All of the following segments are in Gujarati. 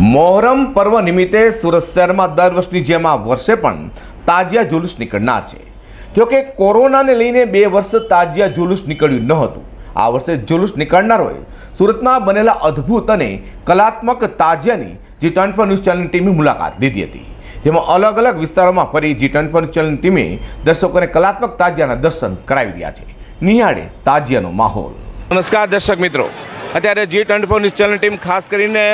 મોહરમ પર્વ નિમિત્તે સુરત શહેરમાં દર વર્ષની જેમ આ વર્ષે પણ તાજિયા જુલુસ નીકળનાર છે. જોકે કોરોનાને લઈને બે વર્ષ તાજિયા જુલુસ નીકળ્યું ન હતું. આ વર્ષે જુલુસ નીકળનારોએ સુરતમાં બનેલા અદ્ભુત અને કલાત્મક તાજિયાની જી ટ્વેન્ટી ન્યૂઝ ચેનલની ટીમે મુલાકાત લીધી હતી. જેમાં અલગ અલગ વિસ્તારોમાં ફરી જી ટ્વેન્ટી ન્યૂઝ ચેનલની ટીમે દર્શકોને કલાત્મક તાજિયાના દર્શન કરાવી રહ્યા છે. નિહાળે તાજિયાનો માહોલ. નમસ્કાર દર્શક મિત્રો. અત્યારે G twenty four news channel team ખાસ કરીને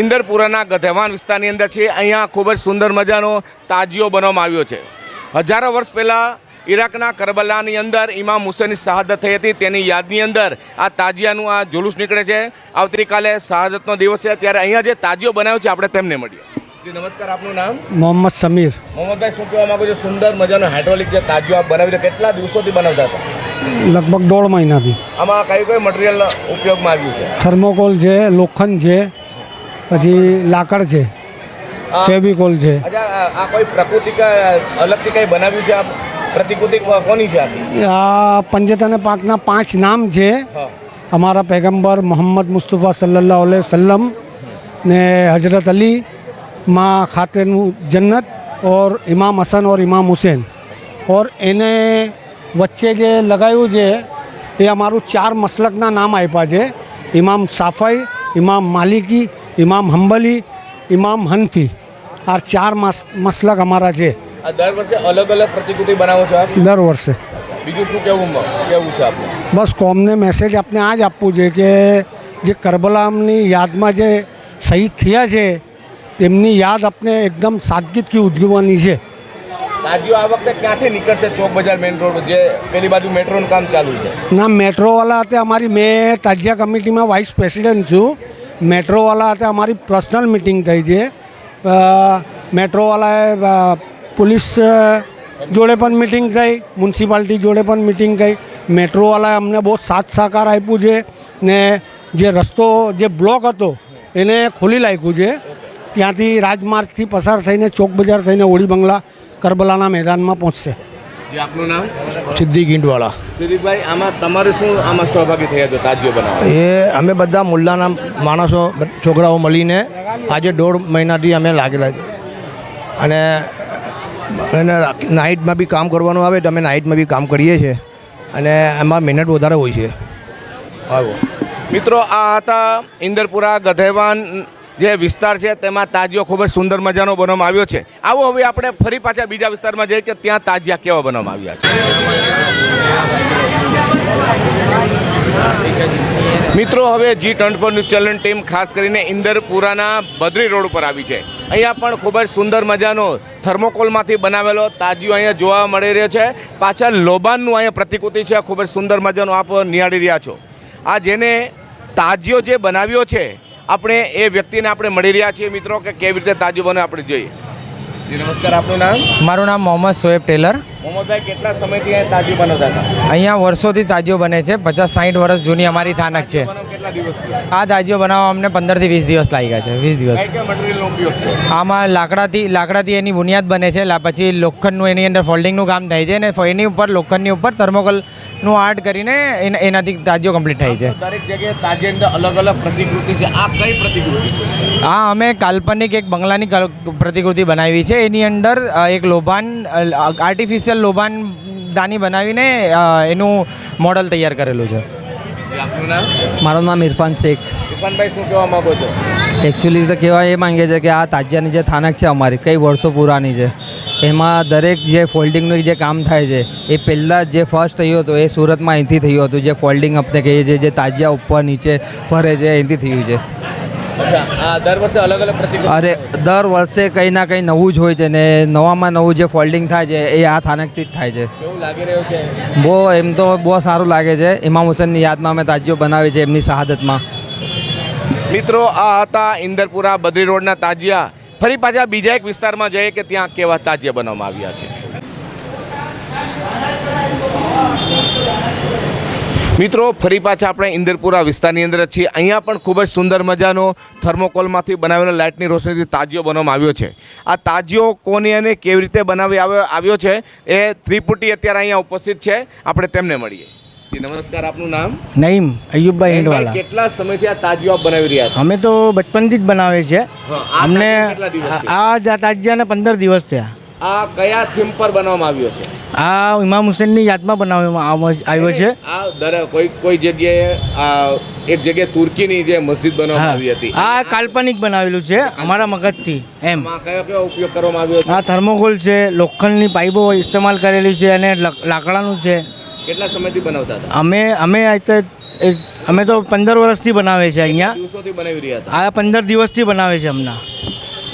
ઇન્દરપુરાના ગધેવાન વિસ્તારની અંદર છે. અહીંયા ખૂબ જ સુંદર મજાનો તાજીઓ બનાવવામાં આવ્યો છે. હજારો વર્ષ પહેલાં ઈરાકના કરબલાની અંદર ઇમામ હુસેનની શહાદત થઈ હતી. તેની યાદની અંદર આ તાજિયાનું આ જુલુસ નીકળે છે. આવતીકાલે શહાદતનો દિવસ છે. ત્યારે અહીંયા જે તાજિયો બનાવ્યો છે આપણે તેમને મળીએ. જી નમસ્કાર આપનું નામ? મોહમ્મદ સમીર. મોહમ્મદભાઈ શું કહેવા માંગુ છો? સુંદર મજાનો હાઇડ્રોલિક જે તાજિયો આપ બનાવી કેટલા દિવસોથી બનાવતા હતા? લગભગ દોઢ મહિનાથી. આમાં કઈ કઈ મટીરિયલ ઉપયોગમાં આવ્યું છે? થર્મોકોલ છે લોખંડ છે પછી લાકડ છે ફેબિકોલ છે. આ કોઈ પ્રકૃતિ અલગથી કંઈ બનાવ્યું છે? આ પ્રતિકૃતિ કોની છે આ પંજત અને પાંચના પાંચ નામ છે. અમારા પેગમ્બર મોહમ્મદ મુસ્તફા સલ્લાહ અલ સલ્લમ ને હજરત અલી માં ખાતેનું જન્નત ઓર ઇમામ હસન ઓર ઇમામ હુસૈન. ઓર એને વચ્ચે જે લગાવ્યું છે એ અમારું ચાર મસલકના નામ આપ્યા છે. ઇમામ સાફાઈ ઇમામ માલિકી ઇમામ હંબલી ઇમામ હનફી. આ ચાર મસલક અમારા છે. દર વર્ષે અલગ અલગ પ્રતિકૃતિ બનાવો છો દર વર્ષે. બીજું શું કેવું કેવું છે આપનું? બસ કોમને મેસેજ આપને આ જ આપવું છે કે જે કરબલામની યાદમાં જે શહીદ થયા છે તેમની યાદ આપણે એકદમ સાદગીથી ઉજવવાની છે. તાજીઓ આ વખતે ક્યાંથી નીકળશે ચોક બજાર મેઇન રોડ જે પેલી બાજુ મેટ્રોનું કામ ચાલુ છે. ના મેટ્રોવાળા હતા અમારી મેં તાજિયા કમિટીમાં વાઇસ પ્રેસિડેન્ટ છું. મેટ્રોવાળા હતા અમારી પર્સનલ મિટિંગ થઈ છે. મેટ્રોવાલાએ પોલીસ જોડે પણ મિટિંગ થઈ મ્યુનિસિપાલિટી જોડે પણ મિટિંગ થઈ. મેટ્રોવાલાએ અમને બહુ સાથ સહકાર આપ્યું છે ને જે રસ્તો, જે બ્લોક હતો, એને ખોલી નાખ્યું છે. ત્યાંથી રાજમાર્ગથી પસાર થઈને ચોક બજાર થઈને હોળી બંગલા કરબલાના મેદાનમાં પહોંચશે. આપનું નામ? સિદ્ધિ ગીંડવાળા. દિલીપભાઈ આમાં તમારે શું આમાં સહભાગી થયા હતો તાજીઓ બનાવવા? એ અમે બધા મુલ્લાના માણસો છોકરાઓ મળીને આજે દોઢ મહિનાથી અમે લાગેલા છે. અને અને નાઇટમાં બી કામ કરવાનું આવે તો અમે નાઇટમાં બી કામ કરીએ છીએ. અને એમાં મહેનત વધારે હોય છે. આવો. મિત્રો આ હતા ઇન્દરપુરા ગધેવાન જે વિસ્તાર છે તેમાં તાજીઓ ખૂબ જ સુંદર મજાનો બનાવવામાં આવ્યો છે. આવો હવે આપણે ફરી પાછા બીજા વિસ્તારમાં જઈએ કે ત્યાં તાજિયા કેવા બનાવવામાં આવ્યા છે. મિત્રો, હવે G twenty four news channel team ખાસ કરીને ઇન્દરપુરાના બદ્રી રોડ ઉપર આવી છે. અહીંયા પણ ખૂબ જ સુંદર મજાનો થર્મોકોલમાંથી બનાવેલો તાજિયો અહીંયા જોવા મળી રહ્યો છે. પાછળ લોબાનનું અહીંયા પ્રતિકૃતિ છે. ખૂબ જ સુંદર મજાનો આપ નિહાળી રહ્યા છો. આ જેને તાજિયો જે બનાવ્યો છે આપણે એ વ્યક્તિને આપણે મળી રહ્યા છીએ મિત્રો કે કેવી રીતે તાજિયો બને આપણે જોઈએ. જી નમસ્કાર આપનું નામ? મારું નામ મોહમ્મદ સોએબ ટેલર. મોહમ્મદભાઈ કેટલા સમયથી અહીંયા તાજિયો બનાવતા હતા? અહીંયા વર્ષોથી તાજીઓ બને છે. પચાસ સાઠ વર્ષ જૂની અમારી થાનક છે. કેટલા આ તાજીઓ બનાવવા અમને પંદરથી વીસ દિવસ લાગ્યા છે વીસ દિવસ. આમાં લાકડાથી લાકડાથી એની બુનિયાદ બને છે પછી લોખંડનું એની અંદર ફોલ્ડિંગનું કામ થાય છે અને એની ઉપર લોખંડની ઉપર થર્મોકોલનું આર્ટ કરીને એન- એનાથી તાજીઓ કમ્પ્લીટ થાય છે. દરેક જગ્યાએ તાજી અંદર અલગ અલગ પ્રતિકૃતિ છે. આ કઈ પ્રતિકૃતિ હા આ અમે કાલ્પનિક એક બંગલાની પ્રતિકૃતિ બનાવી છે. એની અંદર એક લોભાન આર્ટિફિશિયલ લોભાન દાની બનાવીને એનું મોડલ તૈયાર કરેલું છે. મારું નામ ઇરફાન શેખ. ઇરફાનભાઈ શું કહેવા માંગો છો? એકચ્યુઅલી તો કહેવા એ માંગે છે કે આ તાજિયાની જે થાનક છે અમારી કઈ વર્ષો પુરાની છે એમાં દરેક જે ફોલ્ડિંગનું જે કામ થાય છે એ પહેલાં જે ફર્સ્ટ થયું હતું એ સુરતમાં અહીંથી થયું હતું જે ફોલ્ડિંગ આપણે કહીએ છીએ જે તાજિયા ઉપર નીચે ફરે છે અહીંથી થયું છે. દર વર્ષે અલગ અલગ પ્રતિકૃતિ અરે દર વર્ષે કંઈ ના કંઈ નવું જ હોય છે ને નવામાં નવું જે ફોલ્ડિંગ થાય છે એ આ થાનકથી જ થાય છે. કેવું લાગી રહ્યું છે? બહુ એમ તો બહુ સારું લાગે છે. ઇમામ હુસેનની યાદમાં અમે તાજીઓ બનાવી છે એમની શહાદતમાં. મિત્રો આ હતા ઇન્દરપુરા બદ્રી રોડના તાજિયા. ફરી પાછા બીજા એક વિસ્તારમાં જઈએ કે ત્યાં કેવા તાજિયા બનાવવામાં આવ્યા છે. મિત્રો ફરી પાછા આપણે ઇન્દરપુરા વિસ્તારની અંદર છીએ. અહીંયા પણ ખૂબ જ સુંદર મજાનો થર્મોકોલમાંથી બનાવેલો લાઇટની રોશનીથી તાજિયો બનાવવામાં આવ્યો છે. આ તાજિયો કોની અને કેવી રીતે બનાવી આવ્યો છે એ ત્રિપુટી અત્યારે અહીંયા ઉપસ્થિત છે. આપણે તેમને મળીએ. નમસ્કાર આપનું નામ? નઈમ અયુબભાઈ હિંડવાલા. કેટલા સમયથી આ તાજિયો આપ બનાવી રહ્યા છો? અમે તો બચપનથી જ બનાવે છે. અમને? આ તાજિયાને પંદર દિવસ થયા. આ કયા થીમ પર બનાવવામાં આવ્યો છે? આ ઇમામ હુસેનની યાદમાં બનાવવામાં આવ- આવ્યો છે. આ દર કોઈ કોઈ જગ્યાએ આ એક જગ્યાએ તુર્કીની જે મસ્જિદ બનાવવામાં આવી હતી. આ કાલ્પનિક બનાવેલું છે અમારા મગજથી એમ. આ કયો કયો ઉપયોગ કરવામાં આવ્યો છે? આ થર્મોકોલ છે લોખંડની પાઇપો ઇસ્તેમાલ કરેલી છે અને લાકડાનું છે. કેટલા સમયથી બનાવતા હતા? અમે અમે આ અમે તો પંદર વર્ષથી બનાવે છે અહીંયા. દિવસોથી બનાવી રહ્યા હતા? આ પંદર દિવસથી બનાવે છે હમણાં.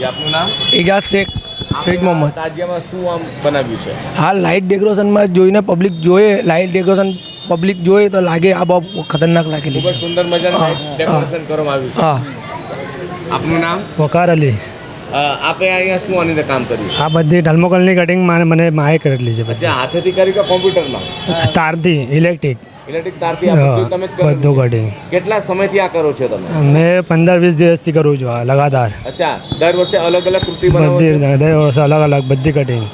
આપનું નામ? એજાજ શેખ. ફેજ મોહમ્મદ તાજિયામાં શું આમ બનાવ્યું છે? હા લાઇટ ડેકોરેશનમાં જોઈને પબ્લિક જોઈએ લાઇટ ડેકોરેશન પબ્લિક જોઈએ તો લાગે આ બહુ ખતરનાક લાગેલી ખૂબ જ સુંદર મજાનું ડેકોરેશન કરવામાં આવ્યું છે. હા. આપનું નામ? વકાર અલી. આપે અહીંયા શું આની કામ કર્યું આ બધી થર્મોકોલની કટિંગ મને મને માએ કરેલી છે બધી. હાથેથી કરી કે કોમ્પ્યુટરમાં? તારથી ઇલેક્ટ્રિક ઇલેક્ટ્રિક તારથી આ બધું તમે જ બધું? કટિંગ કેટલા સમયથી આ કરો છો તમે મેં પંદર વીસ દિવસથી કરું છું આ લગાતાર અચ્છા દર વર્ષે અલગ અલગ કૃતિ બનાવો? બધી દર વર્ષે અલગ અલગ બધી કટિંગ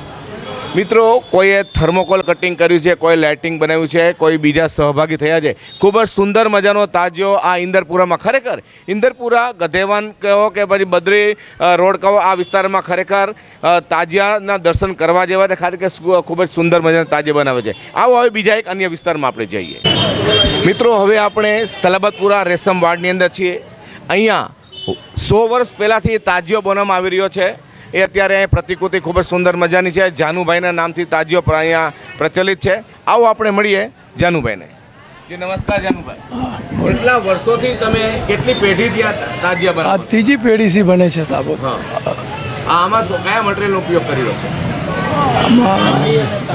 મિત્રો, કોઈએ થર્મોકોલ કટિંગ કર્યું છે, કોઈ લાઇટિંગ બનાવ્યું છે, કોઈ બીજા સહભાગી થયા છે. ખૂબ જ સુંદર મજાનો તાજિયો આ ઇન્દરપુરામાં. ખરેખર, ઇન્દરપુરા, ગધેવાન કહો કે પછી બદ્રી રોડ કહો, આ વિસ્તારમાં ખરેખર તાજિયાના દર્શન કરવા જેવા છે. ખરેખર ખૂબ જ સુંદર મજાના તાજે બનાવે છે. આવો હવે બીજા એક અન્ય વિસ્તારમાં આપણે જઈએ. મિત્રો, હવે આપણે સલાબતપુરા રેશમ વાડની અંદર છીએ. અહીંયા સો વર્ષ પહેલાંથી તાજિયો બનાવવામાં આવી રહ્યો છે. એ અત્યારે અહીં પ્રતિકૃતિ ખૂબ જ સુંદર મજાની છે. જાનુભાઈના નામથી તાજીઓ અહીંયા પ્રચલિત છે. આવો આપણે મળીએ જાનુભાઈને. જી નમસ્કાર જાનુભાઈ. કેટલા વર્ષોથી તમે કેટલી પેઢીથી આ તાજિયા બનાવો ત્રીજી પેઢીથી બને છે તાબો. આ આમાં કયા મટીરિયલનો ઉપયોગ કર્યો છે?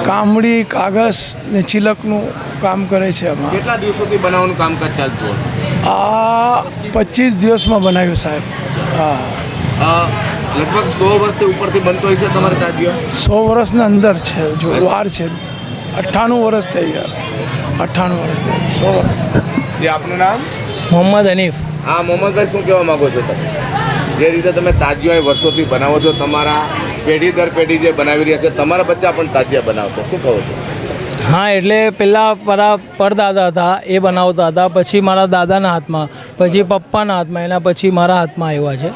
કામડી કાગળ ને ચિલકનું કામ કરે છે આમાં. કેટલા દિવસોથી બનાવવાનું કામકાજ ચાલતું હતું આ પચીસ દિવસમાં બનાવ્યું સાહેબ. હા. લગભગ સો વર્ષથી ઉપરથી બનતો હશે તમારે તાજિયો? સો વર્ષના અંદર છે જો વાર છે. અઠ્ઠાણું વર્ષ થઈ ગયા. અઠ્ઠાણું વર્ષ થઈ ગયા, સો વર્ષ. જે આપનું નામ? મોહમ્મદ હનીફ. હા મોહમ્મદભાઈ શું કહેવા માંગો છો તમે? જે રીતે તમે તાજિયો એ વર્ષોથી બનાવો છો તમારા પેઢી દર પેઢી જે બનાવી રહ્યા છે તમારા બચ્ચા પણ તાજિયા બનાવશે. શું કહો છો? હા એટલે પહેલાં મારા પરદાદા હતા એ બનાવતા હતા પછી મારા દાદાના હાથમાં પછી પપ્પાના હાથમાં એના પછી મારા હાથમાં આવ્યા છે.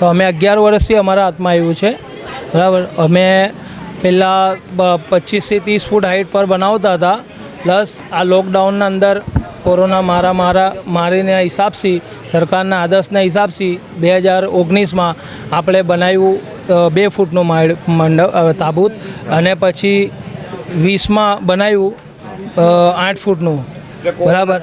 તો અમે અગિયાર વર્ષથી અમારા હાથમાં આવ્યું છે. બરાબર? અમે પહેલાં પચીસથી ત્રીસ ફૂટ હાઇટ પર બનાવતા હતા. પ્લસ આ લોકડાઉનના અંદર કોરોના મારા મારા મારીના હિસાબથી, સરકારના આદર્શના હિસાબથી બે હજાર ઓગણીસમાં આપણે બનાવ્યું બે ફૂટનું મંડપ તાબૂત અને પછી વીસમાં બનાવ્યું આઠ ફૂટનું. બરાબર.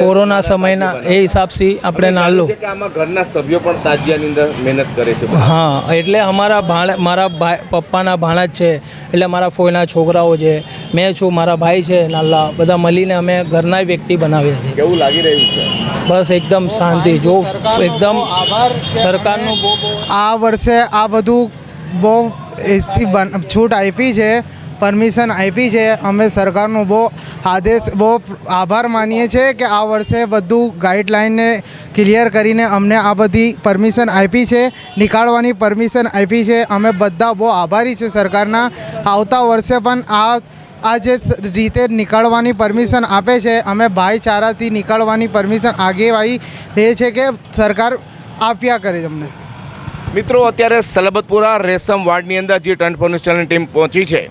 કોરોના સમયના એ હિસાબથી આપણે નાલો. આમાં ઘરના સભ્યો પણ તાજિયાની અંદર મહેનત કરે છે હા એટલે અમારા ભાણ મારા ભાઈ પપ્પાના ભાણા જ છે. એટલે મારા ફોઈના છોકરાઓ છે. મેં છું મારા ભાઈ છે નાલ્લા બધા મળીને અમે ઘરના વ્યક્તિ બનાવીએ છીએ. કેવું લાગી રહ્યું છે? બસ એકદમ શાંતિ. જો એકદમ સરકારનું આ વર્ષે આ બધું બહુ એથી છૂટ આપી છે. પરમિશન આપી છે. અમે સરકારનો બહુ આદેશ, બહુ આભાર માનીએ છીએ કે આ વર્ષે બધું ગાઈડલાઇનને ક્લિયર કરીને અમને આ બધી પરમિશન આપી છે. નીકાળવાની પરમિશન આપી છે. અમે બધા બહુ આભારી છે સરકારના. આવતા વર્ષે પણ આ આ જે રીતે નીકળવાની પરમિશન આપે છે, અમે ભાઈચારાથી નીકળવાની પરમિશન આગેવાઈ એ છે કે સરકાર આપ્યા કરે અમને. મિત્રો, અત્યારે સલબતપુરા રેશમ વાર્ડની અંદર જે ટર્ન પોલીસ ટીમ પહોંચી છે.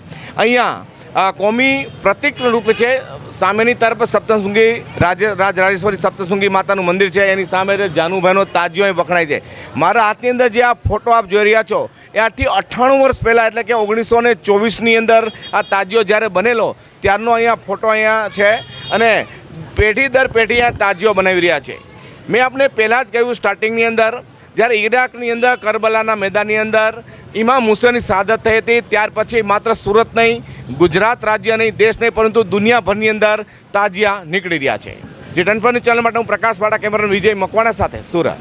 અહીંયા કોમી પ્રતિક રૂપ છે. સામેની તરફ સપ્તશૃંગી રાજ રાજ રાજેશ્વરી સપ્તશૃંગી માતાનું મંદિર છે. એની સામે જાનુભાઈનો તાજીઓ અહીં વખણાય છે. મારા હાથની અંદર જે આ ફોટો આપ જોઈ રહ્યા છો આજથી અઠ્ઠાણું વર્ષ પહેલાં, એટલે કે ઓગણીસો ને ચોવીસની અંદર આ તાજીઓ જ્યારે બનેલો, ત્યારનો અહીંયા ફોટો અહીંયા છે અને પેઢી દર પેઢી આ તાજીઓ બનાવી રહ્યા છે. મેં આપને પહેલાં જ કહ્યું સ્ટાર્ટિંગની અંદર, જ્યારે ઈરાકની અંદર, કરબલાના મેદાનની અંદર ઇમામ હુસેનની શહાદત થઈ હતી. ત્યાર પછી માત્ર સુરત નહીં, ગુજરાત રાજ્ય નહીં, દેશ નહીં, પરંતુ દુનિયાભરની અંદર તાજિયા નીકળી રહ્યા છે. જે ટનફરની ચેનલ માટે હું પ્રકાશ વાડા, કેમેરામેન વિજય મકવાણા સાથે સુરત.